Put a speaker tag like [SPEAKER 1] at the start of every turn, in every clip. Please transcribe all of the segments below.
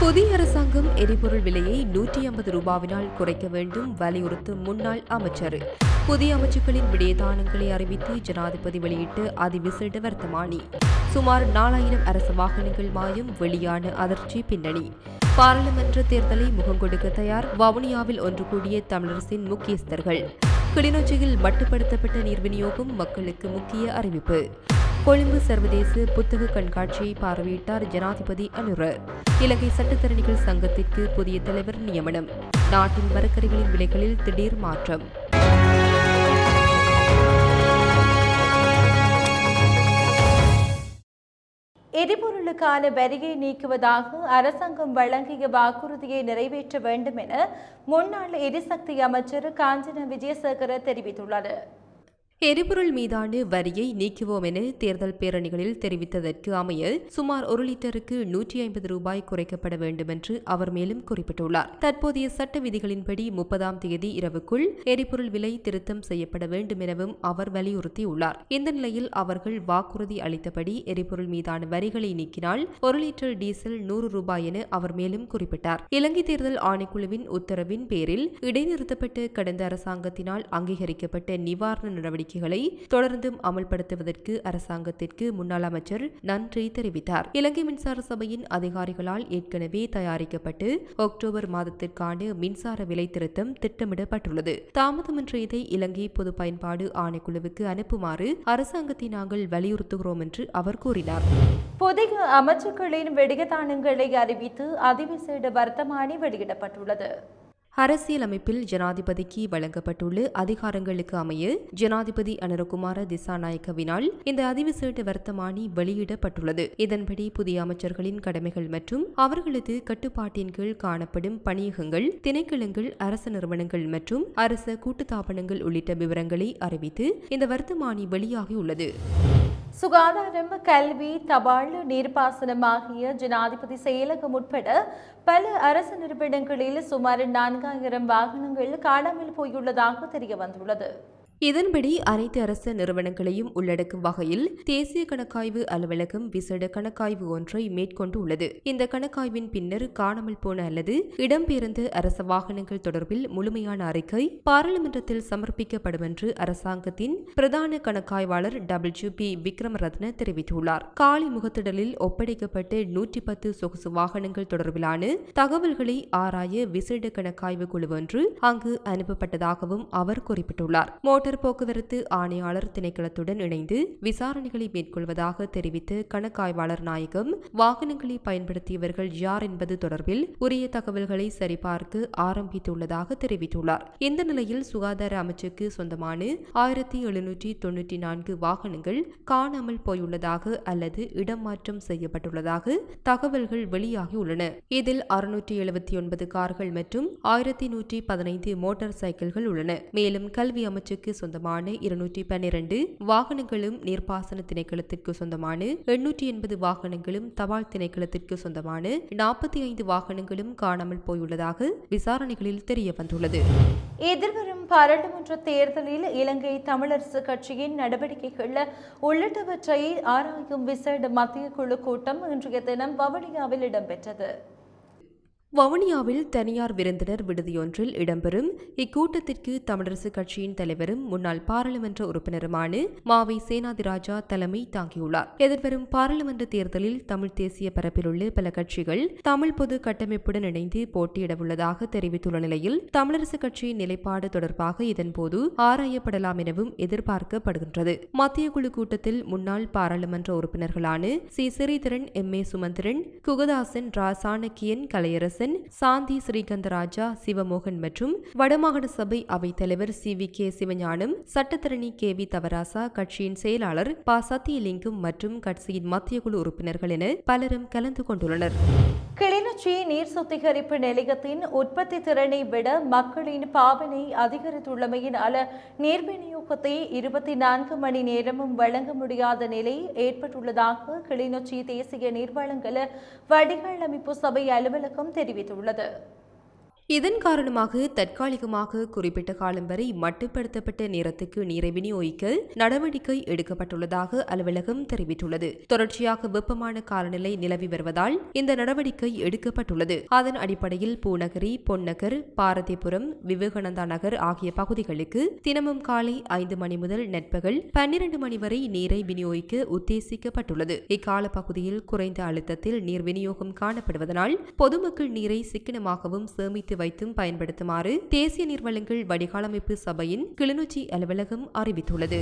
[SPEAKER 1] புதிய அரசாங்கம் எரிபொருள் விலையை நூற்றி ஐம்பது ரூபாவினால் குறைக்க வேண்டும் வலியுறுத்தும் முன்னாள் அமைச்சர். புதிய அமைச்சுக்களின் விடயதானங்களை அறிவித்து ஜனாதிபதி வெளியிட்டு அதிவிசேட வர்த்தமானி சுமார் நாலாயிரம் அரசு வாகனங்கள் மாயும் வெளியான அதிர்ச்சி பின்னணி. பாராளுமன்ற தேர்தலை முகங்கொடுக்க தயார் வவுனியாவில் ஒன்று கூடிய தமிழரசின் முக்கியஸ்தர்கள். கிளிநொச்சியில் மட்டுப்படுத்தப்பட்ட நீர் விநியோகம் மக்களுக்கு முக்கிய அறிவிப்பு. கொழும்பு சர்வதேச புத்தக கண்காட்சியை பார்வையிட்டார் ஜனாதிபதி அனுர. இலங்கை சட்டத்தரணிகள் சங்கத்திற்கு புதிய தலைவர் நியமனம். நாட்டின் மரக்கறிகளின் விலைகளில் திடீர் மாற்றம்.
[SPEAKER 2] எரிபொருளுக்கான வரியை நீக்குவதாக அரசாங்கம் வழங்கிய வாக்குறுதியை நிறைவேற்ற வேண்டும் என முன்னாள் எரிசக்தி அமைச்சர் காஞ்சன விஜயசேகர தெரிவித்துள்ளார்
[SPEAKER 1] எரிபொருள் மீதான வரியை நீக்குவோம் என தேர்தல் பேரணிகளில் தெரிவித்ததற்கு அமைய சுமார் ஒரு லிட்டருக்கு நூற்றி ஐம்பது ரூபாய் குறைக்கப்பட வேண்டும் என்று அவர் மேலும் குறிப்பிட்டுள்ளார். தற்போதைய சட்ட விதிகளின்படி முப்பதாம் தேதி இரவுக்குள் எரிபொருள் விலை திருத்தம் செய்யப்பட வேண்டும் எனவும் அவர் வலியுறுத்தியுள்ளார். இந்த நிலையில் அவர்கள் வாக்குறுதி அளித்தபடி எரிபொருள் மீதான வரிகளை நீக்கினால் ஒரு லிட்டர் டீசல் நூறு ரூபாய் என அவர் மேலும் குறிப்பிட்டார். இலங்கை தேர்தல் ஆணைக்குழுவின் உத்தரவின் பேரில் இடைநிறுத்தப்பட்ட கடந்த அரசாங்கத்தினால் அங்கீகரிக்கப்பட்ட நிவாரண நடவடிக்கை நடவடிக்கைகளை தொடர்ந்தும் அமல்படுத்துவதற்கு அரசாங்கத்திற்கு முன்னாள் அமைச்சர் நன்றி தெரிவித்தார். இலங்கை மின்சார சபையின் அதிகாரிகளால் ஏற்கனவே தயாரிக்கப்பட்டு அக்டோபர் மாதத்திற்கான மின்சார விலை திருத்தம் திட்டமிடப்பட்டுள்ளது. தாமதமின்றி இதை இலங்கை பொது பயன்பாடு ஆணைக்குழுவுக்கு அனுப்புமாறு அரசாங்கத்தை நாங்கள் வலியுறுத்துகிறோம் என்று அவர் கூறினார்.
[SPEAKER 2] புதிய அமைச்சுக்களின் வெடிகதானங்களை அறிவித்து அதிவிசேட வர்த்தமானி வெளியிடப்பட்டுள்ளது.
[SPEAKER 1] அரசியலமைப்பில் ஜனாதிபதிக்கு வழங்கப்பட்டுள்ள அதிகாரங்களுக்கு அமைய ஜனாதிபதி அனுரகுமார திசாநாயக்கவினால் இந்த அதிவிசேட வர்த்தமானி வெளியிடப்பட்டுள்ளது. இதன்படி புதிய அமைச்சர்களின் கடமைகள் மற்றும் அவர்களது கட்டுப்பாட்டின் கீழ் காணப்படும் பணியகங்கள் திணைக்களங்கள் அரசு நிறுவனங்கள் மற்றும் அரச கூட்டுத்தாபனங்கள் உள்ளிட்ட விவரங்களை அறிவித்து இந்த வர்த்தமானி வெளியாகியுள்ளது.
[SPEAKER 2] சுகாதாரம் கல்வி தபால் நீர்ப்பாசனம் ஆகிய ஜனாதிபதி செயலகம் உட்பட பல அரசு நிறுவனங்களில் சுமார் நான்காயிரம் வாகனங்கள் காணாமல் போயுள்ளதாக தெரிய வந்துள்ளது
[SPEAKER 1] இதன்படி அனைத்து அரசு நிறுவனங்களையும் உள்ளடக்கும் வகையில் தேசிய கணக்காய்வு அலுவலகம் விசேட கணக்காய்வு ஒன்றை மேற்கொண்டு உள்ளது இந்த கணக்காய்வின் பின்னர் காணாமல் போன அல்லது இடம்பெயர்ந்த அரச வாகனங்கள் தொடர்பில் முழுமையான அறிக்கை பாராளுமன்றத்தில் சமர்ப்பிக்கப்படும் என்று அரசாங்கத்தின் பிரதான கணக்காய்வாளர் டபிள்யூ பி விக்ரமரத்ன தெரிவித்துள்ளார். காலி முகத்திடலில் ஒப்படைக்கப்பட்ட நூற்றி பத்து சொகுசு வாகனங்கள் தொடர்பிலான தகவல்களை ஆராய விசேட கணக்காய்வு குழு ஒன்று அங்கு அனுப்பப்பட்டதாகவும் அவர் குறிப்பிட்டுள்ளார். மோட்டார் போக்குவரத்து ஆணையாளர் திணைக்களத்துடன் இணைந்து விசாரணைகளை மேற்கொள்வதாக தெரிவித்து கணக்காய்வாளர் நாயகம் வாகனங்களை பயன்படுத்தியவர்கள் யார் என்பது தொடர்பில் உரிய தகவல்களை சரிபார்க்க ஆரம்பித்துள்ளதாக தெரிவித்துள்ளார். இந்த நிலையில் சுகாதார அமைச்சுக்கு சொந்தமான ஆயிரத்தி எழுநூற்றி தொன்னூற்றி நான்கு வாகனங்கள் காணாமல் போயுள்ளதாக அல்லது இடமாற்றம் செய்யப்பட்டுள்ளதாக தகவல்கள் வெளியாகியுள்ளன. இதில் அறுநூற்றி எழுபத்தி ஒன்பது கார்கள் மற்றும் ஆயிரத்தி நூற்றி பதினைந்து மோட்டார் சைக்கிள்கள் உள்ளன. மேலும் கல்வி அமைச்சுக்கு சொந்தமான இருநூற்றி பன்னிரண்டு வாகனங்களும் நீர்ப்பாசன திணைக்களத்திற்கு சொந்தமான எண்ணூற்றி எண்பது வாகனங்களும் தபால் திணைக்களத்திற்கு சொந்தமான நாற்பத்தி ஐந்து வாகனங்களும் காணாமல் போயுள்ளதாக விசாரணைகளில் தெரிய வந்துள்ளது.
[SPEAKER 2] எதிர்வரும் பாராளுமன்ற தேர்தலில் இலங்கை தமிழரசு கட்சியின் நடவடிக்கைகள் உள்ளிட்டவற்றை ஆராயும் விசேட மத்திய குழு கூட்டம் இன்றைய தினம் வவுனியாவில் இடம்பெற்றது.
[SPEAKER 1] வவுனியாவில் தனியார் விருந்தினர் விடுதியொன்றில் இடம்பெறும். இக்கூட்டத்திற்கு தமிழரசுக் கட்சியின் தலைவரும் முன்னாள் பாராளுமன்ற உறுப்பினருமான மாவை சேனாதிராஜா தலைமை தாங்கியுள்ளார். எதிர்வரும் பாராளுமன்ற தேர்தலில் தமிழ் தேசிய பரப்பிலுள்ள பல கட்சிகள் தமிழ் பொது கட்டமைப்புடன் இணைந்து போட்டியிடவுள்ளதாக தெரிவித்துள்ள நிலையில் தமிழரசுக் கட்சியின் நிலைப்பாடு தொடர்பாக இதன்போது ஆராயப்படலாம் எனவும் எதிர்பார்க்கப்படுகின்றது. மத்திய குழு கூட்டத்தில் முன்னாள் பாராளுமன்ற உறுப்பினர்களான C. Sritharan M. A. Sumanthiran Kugathasan R. Shanakiyan Kalaiarasan Shanthi Srikantharajah Sivamohan மற்றும் வடமாகாண சபை அவைத் தலைவர் சி. வி. கே. சிவஞானம் சட்டத்தரணி கே. வி. தவராசா கட்சியின் செயலாளர் ப. சத்தியலிங்கம் மற்றும் கட்சியின் மத்திய குழு உறுப்பினர்கள் என பலரும் கலந்து கொண்டுள்ளனர்.
[SPEAKER 2] கிளிநொச்சி நீர் சுத்திகரிப்பு நிலையத்தின் உற்பத்தி திறனை விட மக்களின் பாவனை அதிகரித்துள்ளமையினால நீர் விநியோகத்தை இருபத்தி நான்கு மணி நேரமும் வழங்க முடியாத நிலை ஏற்பட்டுள்ளதாக கிளிநொச்சி தேசிய நீர்வளங்கள் வடிகால் அமைப்பு சபை அலுவலகம் தெரிவித்துள்ளது.
[SPEAKER 1] இதன் காரணமாக தற்காலிகமாக குறிப்பிட்ட காலம் வரை மட்டுப்படுத்தப்பட்ட நேரத்துக்கு நீரை விநியோகிக்க நடவடிக்கை எடுக்கப்பட்டுள்ளதாக அலுவலகம் தெரிவித்துள்ளது. தொடர்ச்சியாக வெப்பமான காலநிலை நிலவி வருவதால் இந்த நடவடிக்கை எடுக்கப்பட்டுள்ளது. அதன் அடிப்படையில் பூநகரி பொன்னகர் பாரதிபுரம் விவேகானந்தா நகர் ஆகிய பகுதிகளுக்கு தினமும் காலை ஐந்து மணி முதல் நட்பகல் பன்னிரண்டு மணி வரை நீரை விநியோகிக்க உத்தேசிக்கப்பட்டுள்ளது. இக்கால பகுதியில் குறைந்த அழுத்தத்தில் நீர் விநியோகம் காணப்படுவதனால் பொதுமக்கள் நீரை சிக்கனமாகவும் சேமித்து வைத்தும் பயன்படுத்துமாறு தேசிய நீர்வளங்கள் வடிகாலமைப்பு சபையின் கிளிநொச்சி அலுவலகம் அறிவித்துள்ளது.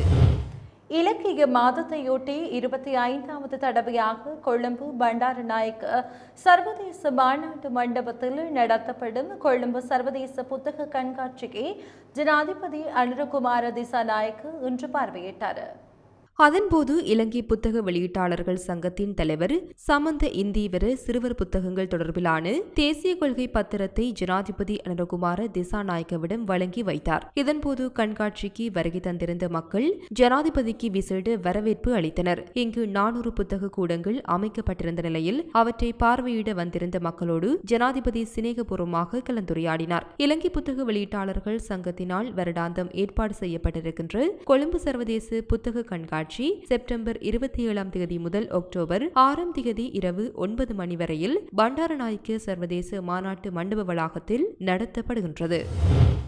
[SPEAKER 2] இலக்கிய மாதத்தையொட்டி இருபத்தி ஐந்தாவது தடவையாக கொழும்பு பண்டாரநாயக்க சர்வதேச மாநாட்டு மண்டபத்தில் நடத்தப்படும் கொழும்பு சர்வதேச புத்தக கண்காட்சியை ஜனாதிபதி அனுரகுமார திசாநாயக்கு இன்று பார்வையிட்டார்.
[SPEAKER 1] அதன்போது இலங்கை புத்தக வெளியீட்டாளர்கள் சங்கத்தின் தலைவர் சமந்த இந்தீவர சிறுவர் புத்தகங்கள் தொடர்பிலான தேசிய கொள்கை பத்திரத்தை ஜனாதிபதி அனுரகுமார திசாநாயக்கவிடம் வழங்கி வைத்தார். இதன்போது கண்காட்சிக்கு வருகை தந்திருந்த மக்கள் ஜனாதிபதிக்கு விசேட வரவேற்பு அளித்தனர். இங்கு நானூறு புத்தக கூடங்கள் அமைக்கப்பட்டிருந்த நிலையில் அவற்றை பார்வையிட வந்திருந்த மக்களோடு ஜனாதிபதி சிநேகபூர்வமாக கலந்துரையாடினார். இலங்கை புத்தக வெளியீட்டாளர்கள் சங்கத்தினால் வருடாந்தம் ஏற்பாடு செய்யப்பட்டிருக்கின்ற கொழும்பு சர்வதேச புத்தக கண்காட்சி செப்டம்பர் இருபத்தி ஏழாம் தேதி முதல் அக்டோபர் ஆறாம் தேதி இரவு ஒன்பது மணி வரையில் பண்டாரநாயக்க சர்வதேச மாநாட்டு மண்டப வளாகத்தில் நடத்தப்படுகின்றது.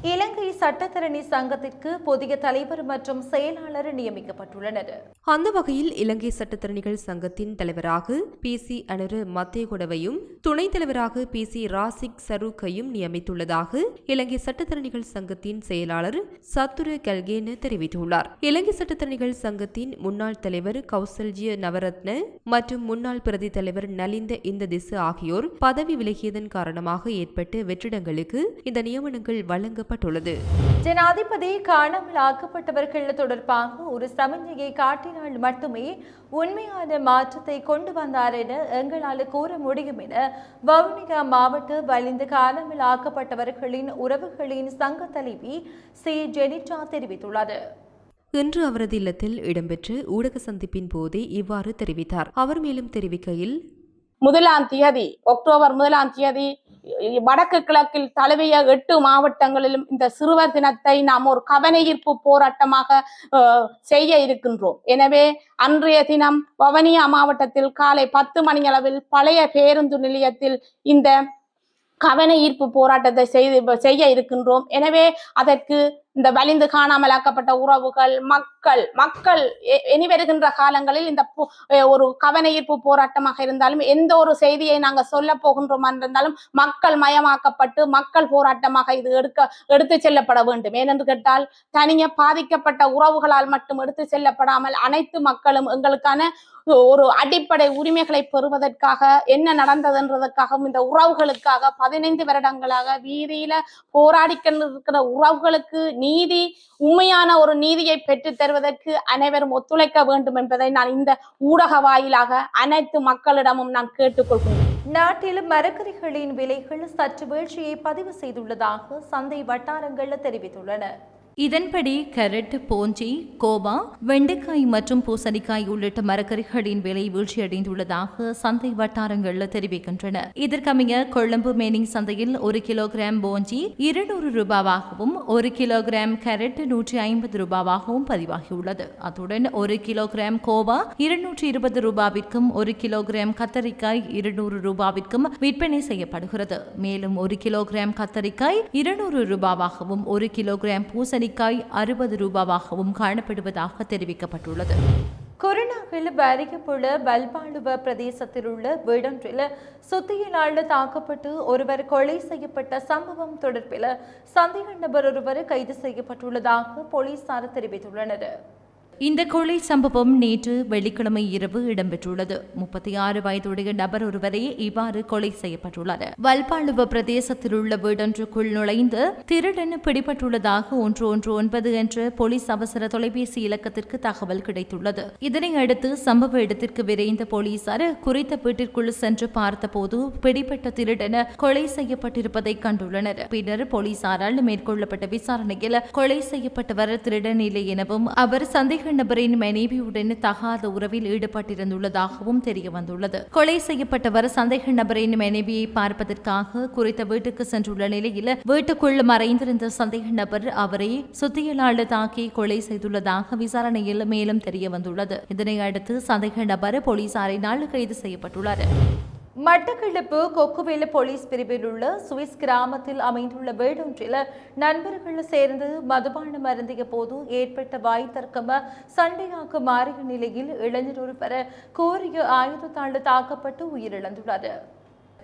[SPEAKER 2] இலங்கை சட்டத்தரணி சங்கத்திற்கு புதிய தலைவர் மற்றும் செயலாளர் நியமிக்கப்பட்டுள்ளனர்.
[SPEAKER 1] அந்த வகையில் இலங்கை சட்டத்தரணிகள் சங்கத்தின் தலைவராக பி சி அனுர மத்தேகொடவையும் துணைத் தலைவராக பி சி ராசிக் சரூக்கையும் நியமித்துள்ளதாக இலங்கை சட்டத்தரணிகள் சங்கத்தின் செயலாளர் சத்துரு கல்கேன தெரிவித்துள்ளார். இலங்கை சட்டத்தரணிகள் சங்கத்தின் முன்னாள் தலைவர் கௌசல்ஜிய நவரத்ன மற்றும் முன்னாள் பிரதி தலைவர் நலிந்த இந்த திசு ஆகியோர் பதவி விலகியதன் காரணமாக ஏற்பட்ட வெற்றிடங்களுக்கு இந்த நியமனங்கள் வழங்கப்பட்டுள்ளது.
[SPEAKER 2] ஜனாதிபதி காணாமல் ஆக்கப்பட்டவர்கள் தொடர்பாக ஒரு சமிஞ்சையை காட்டினால் மட்டுமே உண்மையான மாற்றத்தை கொண்டு வந்தார் என எங்களால் கூற முடியும் என வவுனியா மாவட்ட வலிந்து காணாமல் ஆக்கப்பட்டவர்களின் உறவுகளின் சங்க தலைவி சி. ஜெனிட்டா தெரிவித்துள்ளது.
[SPEAKER 1] இன்று அவரது இல்லத்தில் இடம்பெற்ற ஊடக சந்திப்பின் போதே இவ்வாறு தெரிவித்தார். அவர் மேலும் தெரிவிக்கையில்
[SPEAKER 3] முதலாம் தேதி அக்டோபர் முதலாம் தேதி வடக்கு கிழக்கில் தழுவிய எட்டு மாவட்டங்களிலும் இந்த சிறுவர் தினத்தை நாம் ஒரு கவன ஈர்ப்பு போராட்டமாக செய்ய இருக்கின்றோம். எனவே அன்றைய தினம் வவனியா மாவட்டத்தில் காலை பத்து மணி அளவில் பழைய பேருந்து நிலையத்தில் இந்த கவன ஈர்ப்பு போராட்டத்தை செய்து செய்ய இருக்கின்றோம். எனவே அதற்கு இந்த வலிந்து காணாமலாக்கப்பட்ட உறவுகள் மக்கள் மக்கள் இனி வருகின்ற காலங்களில் இந்த ஒரு கவன ஈர்ப்பு போராட்டமாக இருந்தாலும் எந்த ஒரு செய்தியை நாங்க சொல்ல போகின்றோம் இருந்தாலும் மக்கள் மயமாக்கப்பட்டு மக்கள் போராட்டமாக இது எடுக்க எடுத்து செல்லப்பட வேண்டும். ஏனென்று கேட்டால் தனிய பாதிக்கப்பட்ட உறவுகளால் மட்டும் எடுத்து செல்லப்படாமல் அனைத்து மக்களும் எங்களுக்கான ஒரு அடிப்படை உரிமைகளை பெறுவதற்காக என்ன நடந்ததுன்றதுக்காகவும் இந்த உறவுகளுக்காக பதினைந்து வருடங்களாக வீதியில போராடி இருக்கிற உறவுகளுக்கு நீதி உண்மையான ஒரு நீதியை பெற்றுத் தருவதற்கு அனைவரும் ஒத்துழைக்க வேண்டும் என்பதை நான் இந்த ஊடக வாயிலாக அனைத்து மக்களிடமும் நான் கேட்டுக்கொள்கிறேன்.
[SPEAKER 2] நாட்டில் மரக்கறிகளின் விலைகள் சற்று வீழ்ச்சியை பதிவு செய்துள்ளதாக சந்தை வட்டாரங்கள் தெரிவித்துள்ளன. இதன்படி கேரட் போஞ்சி கோபா வெண்டைக்காய் மற்றும் பூசணிக்காய் உள்ளிட்ட மரக்கறிகளின் விலை வீழ்ச்சியடைந்துள்ளதாக சந்தை வட்டாரங்கள் தெரிவிக்கின்றன. இதற்கமைய கொழும்பு மேனிங் சந்தையில் ஒரு கிலோகிராம் போஞ்சி இருநூறு ரூபாவாகவும் ஒரு கிலோகிராம் கேரட் நூற்றி ஐம்பது ரூபாவாகவும் பதிவாகியுள்ளது. அத்துடன் ஒரு கிலோகிராம் கோவா இருநூற்றி இருபது ரூபாவிற்கும் ஒரு கிலோகிராம் கத்தரிக்காய் இருநூறு ரூபாவிற்கும் விற்பனை செய்யப்படுகிறது. மேலும் ஒரு கிலோகிராம் கத்தரிக்காய் இருநூறு ரூபாவாகவும் ஒரு கிலோகிராம் பூசணி பூசணிக்காய் அறுபது ரூபாவாகவும் காணப்படுவதாக தெரிவிக்கப்பட்டுள்ளது. கொரோனாவில் பாதிக்கப்பட்டுள்ள பல்பாளுவ பிரதேசத்தில் உள்ள வீடொன்றில் சுத்தியினால் தாக்கப்பட்டு ஒருவர் கொலை செய்யப்பட்ட சம்பவம் தொடர்பில் சந்தேக நபர் ஒருவர் கைது செய்யப்பட்டுள்ளதாக போலீசார் தெரிவித்துள்ளனர். இந்த கொலை சம்பவம் நேற்று வெள்ளிக்கிழமை இரவு இடம்பெற்றுள்ளது. முப்பத்தி ஆறு வயதுடைய நபர் ஒருவரே இவ்வாறு கொலை செய்யப்பட்டுள்ளார் வல்பாளுவ பிரதேசத்தில் உள்ள வீடொன்றுக்குள் நுழைந்து திருடன் பிடிபட்டுள்ளதாக ஒன்று ஒன்று ஒன்பது என்ற போலீஸ் அவசர தொலைபேசி இலக்கத்திற்கு தகவல் கிடைத்துள்ளது. இதனை அடுத்து சம்பவ இடத்திற்கு விரைந்த போலீசார் குறித்த வீட்டிற்குள் சென்று பார்த்தபோது பிடிபட்ட திருடன் கொலை செய்யப்பட்டிருப்பதை கண்டுள்ளனர். பின்னர் போலீசாரால் மேற்கொள்ளப்பட்ட விசாரணையில் கொலை செய்யப்பட்டவர் திருடன் இல்லை எனவும் அவர் சந்தேக சந்தேக நபரின் மனைவியுடன் தகாத உறவில் ஈடுபட்டிருந்துள்ளதாகவும் தெரிய வந்துள்ளது கொலை செய்யப்பட்டவர் சந்தேக நபரின் மனைவியை பார்ப்பதற்காக குறித்த வீட்டுக்கு சென்றுள்ள நிலையில் வீட்டுக்குள் மறைந்திருந்த சந்தேக நபர் அவரை சுத்தியலாள தாக்கி கொலை செய்துள்ளதாக விசாரணையில் மேலும் தெரிய வந்துள்ளது இதனை அடுத்து சந்தேக நபர் போலீசாரினால் கைது செய்யப்பட்டுள்ளார். மட்டக்களப்பு கொக்குவேல போலீஸ் பிரிவில் உள்ள சுவிஸ் கிராமத்தில் அமைந்துள்ள வீடொன்றில் நண்பர்கள் சேர்ந்து மதுபானம் அருந்திய போது ஏற்பட்ட வாய் தர்க்கம சண்டையாக மாறிய நிலையில் இளைஞர் ஒருவர் கோரிய ஆயுதத்தாண்டு தாக்கப்பட்டு உயிரிழந்துள்ளார்.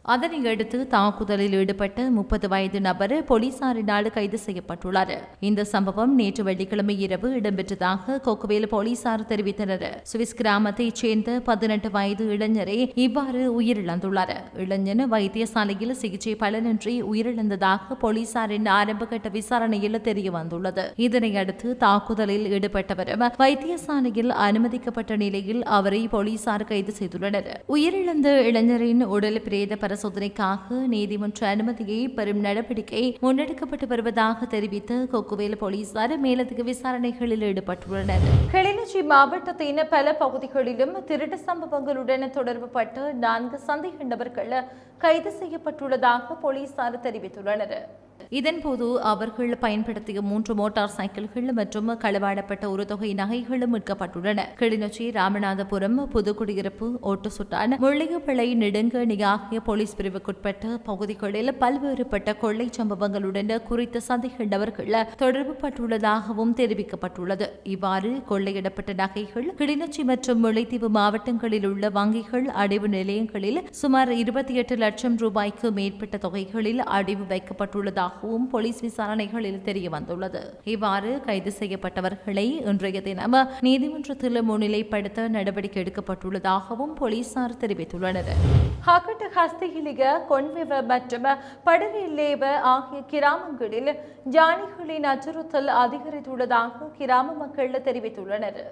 [SPEAKER 2] அதனையடுத்து தாக்குதலில் ஈடுபட்ட முப்பது வயது நபர் போலீசாரினால் கைது செய்யப்பட்டுள்ளார். இந்த சம்பவம் நேற்று வெள்ளிக்கிழமை இரவு இடம்பெற்றதாக கொக்குவேல் போலீசார் தெரிவித்தனர். சுவிஸ் கிராமத்தைச் சேர்ந்த பதினெட்டு வயது இளைஞரே இவ்வாறு உயிரிழந்துள்ளார். இளைஞன் வைத்தியசாலையில் சிகிச்சை பலனின்றி உயிரிழந்ததாக போலீசாரின் ஆரம்பகட்ட விசாரணையில் தெரிய வந்துள்ளது இதனை தாக்குதலில் ஈடுபட்டவரும் வைத்தியசாலையில் அனுமதிக்கப்பட்ட நிலையில் அவரை போலீசார் கைது செய்துள்ளனர். உயிரிழந்த இளைஞரின் உடல் பிரேத பரிசோதனைக்காக நீதிமன்ற அனுமதியை பெறும் நடவடிக்கை முன்னெடுக்கப்பட்டு வருவதாக தெரிவித்து கொக்குவேல் போலீசார் மேலதிக விசாரணைகளில் ஈடுபட்டுள்ளனர். கிளிநொச்சி மாவட்டத்தின் பல பகுதிகளிலும் திருட்டு சம்பவங்களுடன் தொடர்புபட்டு நான்கு சந்தேக நபர்கள் கைது செய்யப்பட்டுள்ளதாக போலீசார் தெரிவித்துள்ளனர். இதன்போது அவர்கள் பயன்படுத்திய மூன்று மோட்டார் சைக்கிள்கள் மற்றும் களவாடப்பட்ட ஒரு தொகை நகைகளும் மீட்கப்பட்டுள்ளன கிளிநொச்சி ராமநாதபுரம் புதுக்குடியிருப்பு ஓட்டுசுட்டான் முள்ளியப்பிள்ளை நெடுங்கணி ஆகிய போலீஸ் பிரிவுக்குட்பட்ட பகுதிகளில் பல்வேறுபட்ட கொள்ளை சம்பவங்களுடன் குறித்த சந்தைகள் நபர்கள் தொடர்பு பட்டுள்ளதாகவும் தெரிவிக்கப்பட்டுள்ளது. இவ்வாறு கொள்ளையிடப்பட்ட நகைகள் கிளிநொச்சி மற்றும் முல்லைத்தீவு மாவட்டங்களில் உள்ள வங்கிகள் அடைவு நிலையங்களில் சுமார் இருபத்தி எட்டு லட்சம் ரூபாய்க்கு மேற்பட்ட தொகைகளில் அடைவு வைக்கப்பட்டுள்ளதாக உள்ளதாகவும் போலீஸ் விசாரணைகளில் தெரிய வந்துள்ளது இவ்வாறு கைது செய்யப்பட்டவர்களை இன்றைய தினம் நீதிமன்றத்தில் முன்னிலைப்படுத்த நடவடிக்கை எடுக்கப்பட்டுள்ளதாகவும் போலீசார் தெரிவித்துள்ளனர். ஹகட்டு ஹஸ்திகிலிக கொன்விவ மற்றும் படரில்லேவ ஆகிய கிராமங்களில் ஜானிகளின் அச்சுறுத்தல் அதிகரித்துள்ளதாக கிராம மக்கள் தெரிவித்துள்ளனர்.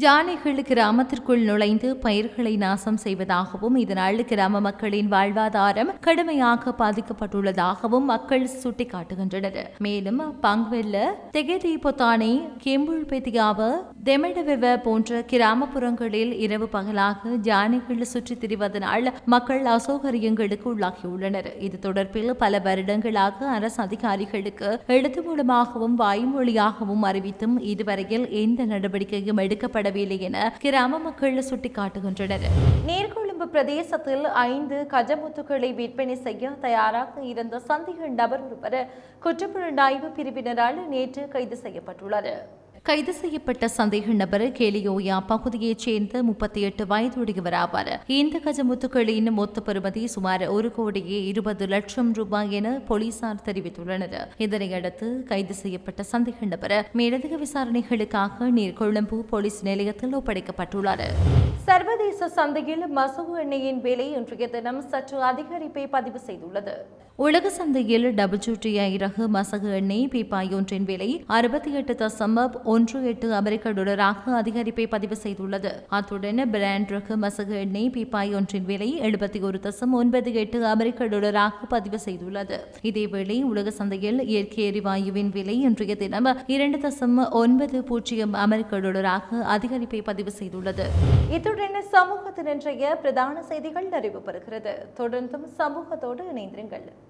[SPEAKER 2] ஜானைகள் கிராமத்திற்குள் நுழைந்து பயிர்களை நாசம் செய்வதாகவும் இதனால் கிராம மக்களின் வாழ்வாதாரம் கடுமையாக பாதிக்கப்பட்டுள்ளதாகவும் மக்கள் சுட்டிக்காட்டுகின்றனர். மேலும் பங்வெல்ல தெகதி பொத்தானை கெம்புள் தெமடவெவ போன்ற கிராமப்புறங்களில் இரவு பகலாக ஜானைகள் சுற்றித் திரிவதனால் மக்கள் அசௌகரியங்களுக்கு உள்ளாகியுள்ளனர். இது தொடர்பில் பல வருடங்களாக அரசு அதிகாரிகளுக்கு எழுத்து மூலமாகவும் வாய்மொழியாகவும் அறிவித்தும் இதுவரையில் எந்த நடவடிக்கையும் எடுக்கப்பட செய்யப்படவில்லை என கிராம மக்கள் சுட்டிக்காட்டுகின்றனர். நீர்கொழும்பு பிரதேசத்தில் ஐந்து கஜமுத்துக்களை விற்பனை செய்ய தயாராக இருந்த சந்தேக நபர் ஒருவர் குற்றப்புலனாய்வு பிரிவினரால் நேற்று கைது செய்யப்பட்டுள்ளார் கைது செய்யப்பட்ட சந்தேக நபர் கேலியோயா பகுதியைச் சேர்ந்த முப்பத்தி எட்டு வயதுடையவர் ஆவார். இந்த கஜமுத்துக்களின் மொத்த பெறுமதி சுமார் ஒரு கோடியே இருபது லட்சம் ரூபாய் என போலீசார் தெரிவித்துள்ளனர். இதனையடுத்து கைது செய்யப்பட்ட சந்தேக நபர் மேலதிக விசாரணைகளுக்காக நீர்கொழும்பு போலீஸ் நிலையத்தில் ஒப்படைக்கப்பட்டுள்ளார். சர்வதேச சந்தையில் மசகு எண்ணெயின் விலை இன்றைய தினம் சற்று அதிகரிப்பை பதிவு செய்துள்ளது. உலக சந்தையில் டபிள்யூடிஐ ரக மசகு எண்ணெய் பீப்பாய் ஒன்றின் விலை அறுபத்தி எட்டு தசம் ஒன்று எட்டு அமெரிக்க டாலராக அதிகரிப்பை பதிவு செய்துள்ளது. அத்துடன் பிராண்ட் ரக மசகு எண்ணெய் பீப்பாய் ஒன்றின் விலை எழுபத்தி ஒரு தசம் ஒன்பது எட்டு அமெரிக்க டாலராக பதிவு செய்துள்ளது. இதேவேளை உலக சந்தையில் இயற்கை எரிவாயுவின் விலை இன்றைய தினம் இரண்டு தசம் ஒன்பது பூஜ்ஜியம் அமெரிக்க டாலராக அதிகரிப்பை பதிவு செய்துள்ளது. இத்துடன் சமூகத்தின் இன்றைய பிரதான செய்திகள் நிறைவு பெறுகிறது தொடர்ந்தும் சமூகத்தோடு இணைந்திருங்கள்.